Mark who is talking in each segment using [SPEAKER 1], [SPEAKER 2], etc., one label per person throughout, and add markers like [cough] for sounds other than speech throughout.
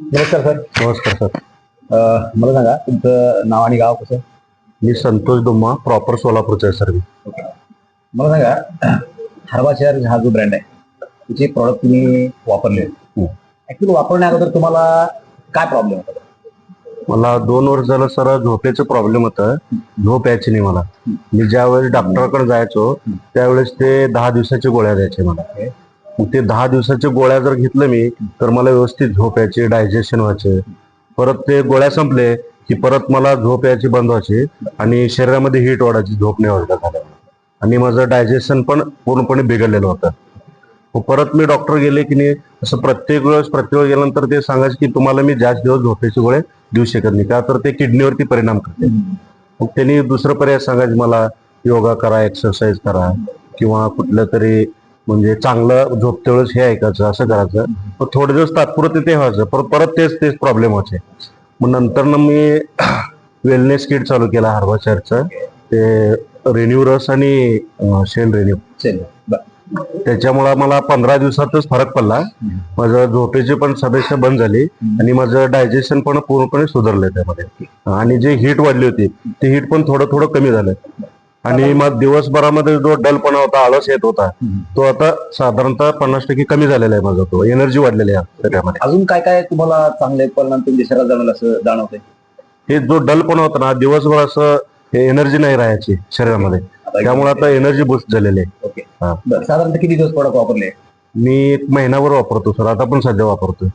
[SPEAKER 1] नमस्कार सर.
[SPEAKER 2] नमस्कार सर.
[SPEAKER 1] अ, मला सांगा तुमचं नाव आणि गाव कसं?
[SPEAKER 2] मी संतोष दुम्मा प्रॉपर सोलापूरचा आहे सर मी.
[SPEAKER 1] मला सांगा हर्बाचार हा जो ब्रँड आहे त्याचे प्रॉडक्ट तुम्ही वापरले
[SPEAKER 2] हं.
[SPEAKER 1] ऍक्च्युली वापरण्या अगोदर तुम्हाला काय प्रॉब्लेम होता?
[SPEAKER 2] मला दोन वर्ष झालं सर झोपेचं प्रॉब्लेम होतं. झोप यायची नाही मला. मी ज्यावेळेस डॉक्टरकडे जायचो त्यावेळेस ते दहा दिवसाच्या गोळ्या द्यायचे मला. मग ते दहा दिवसाच्या गोळ्या जर घेतलं मी तर मला व्यवस्थित झोप यायची डायजेशन व्हायचे. परत ते गोळ्या संपले की परत मला झोप यायची बंद व्हायची आणि शरीरामध्ये हीट वाढायची झोप नाही वाढत झाल्या आणि माझं डायजेशन पण पूर्णपणे बिघडलेलं होतं. परत मी डॉक्टर गेले की नाही असं प्रत्येक वेळेस प्रत्येक वेळेस गेल्यानंतर ते सांगायचे की तुम्हाला मी जास्त दिवस झोपेचे गोळे देऊ शकत नाही. का तर ते किडनीवरती परिणाम करते. मग त्यांनी दुसरं पर्याय सांगायचे मला योगा करा एक्सरसाइज करा किंवा कुठलं तरी म्हणजे चांगलं झोपते वेळेस हे ऐकायचं असं करायचं. मग थोडे दिवस तात्पुरते ते व्हायचं. परत परत तेच तेच प्रॉब्लेम व्हायचे. मग नंतर ना मी [clears throat] वेलनेस किट चालू केला हर्बाचारचं ते रेन्यू रस आणि शेल रेन्यू त्याच्यामुळे मला पंधरा दिवसातच फरक पडला. माझं झोपेची पण सदस्य बंद झाली आणि माझं डायजेशन पण पूर्णपणे सुधारलंय त्यामध्ये. आणि जे हीट वाढली होती ते हीट पण थोडं थोडं कमी झालं आणि मग दिवसभरामध्ये जो डलपणा होता आळस येत होता तो आता साधारणतः पन्नास टक्के कमी झालेला आहे माझा तो. एनर्जी वाढलेली आहे शरीरामध्ये.
[SPEAKER 1] अजून काय काय तुम्हाला चांगले परिणाम तुमच्या शरीरात जाणवलं असं जाणवतंय?
[SPEAKER 2] हे जो डलपणा होता ना दिवसभर असं एनर्जी नाही राहायची शरीरामध्ये. त्यामुळे आता एनर्जी बुस्ट झालेली आहे.
[SPEAKER 1] ओके.
[SPEAKER 2] हा.
[SPEAKER 1] बरं साधारणतः किती दिवस प्रॉडक्ट वापरले?
[SPEAKER 2] मी एक महिनाभर वापरतो सर आता पण सध्या वापरतोय.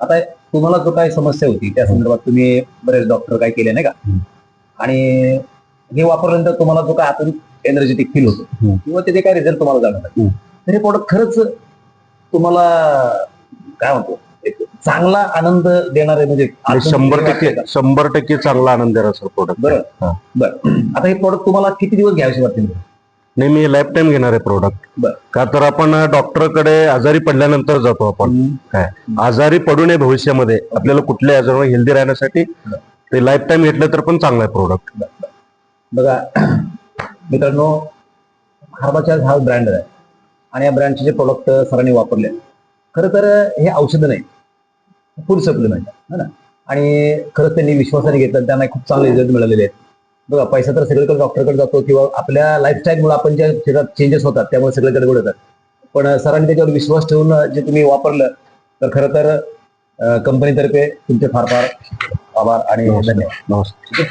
[SPEAKER 1] आता तुम्हाला जो काही समस्या होती त्या संदर्भात तुम्ही बरेच डॉक्टर काय केले नाही का. आणि हे वापरल्यानंतर तुम्हाला जो काय आतून एनर्जेटिक फील होतो. किंवा त्याचे काय रिझल्ट तुम्हाला जाणवतात.
[SPEAKER 2] हं.
[SPEAKER 1] तर हे प्रॉडक्ट खरंच तुम्हाला काय म्हणतो एक चांगला आनंद देणारे म्हणजे
[SPEAKER 2] शंभर टक्के? शंभर टक्के चांगला आनंद देणार सर प्रोडक्ट
[SPEAKER 1] बरं. बरं. आता हे प्रॉडक्ट तुम्हाला किती दिवस घ्यावेसे वाटतील?
[SPEAKER 2] नाही मी लाईफ टाइम घेणार आहे प्रोडक्ट
[SPEAKER 1] बरं.
[SPEAKER 2] का तर आपण डॉक्टरकडे आजारी पडल्यानंतर जातो आपण. काय? आजारी पडू नये भविष्यामध्ये. आपल्याला कुठल्या आजारावर हेल्दी राहण्यासाठी ते लाईफ टाइम घेतलं तर पण चांगलं आहे प्रोडक्ट
[SPEAKER 1] बघा [clears throat] मित्रांनो हार्बाचार्ज हा ब्रँड आहे. आणि या ब्रँडचे जे प्रोडक्ट सरांनी वापरले खरं तर हे औषधं नाही फूड सप्लिमेंट है ना? आणि खरंच त्यांनी विश्वासाने घेतलं त्यांना खूप चांगले रिझल्ट मिळालेले आहेत. बघा पैसा तर सगळीकडे डॉक्टरकडे जातो किंवा आपल्या लाईफस्टाईलमुळे आपण ज्या शरीरात चेंजेस होतात त्यामुळे सगळीकडे येतात पण सरांनी त्याच्यावर विश्वास ठेवून जे तुम्ही वापरलं तर खरं तर कंपनीतर्फे तुमचे फार फार आभार आणि धन्यवाद.
[SPEAKER 2] नमस्कार.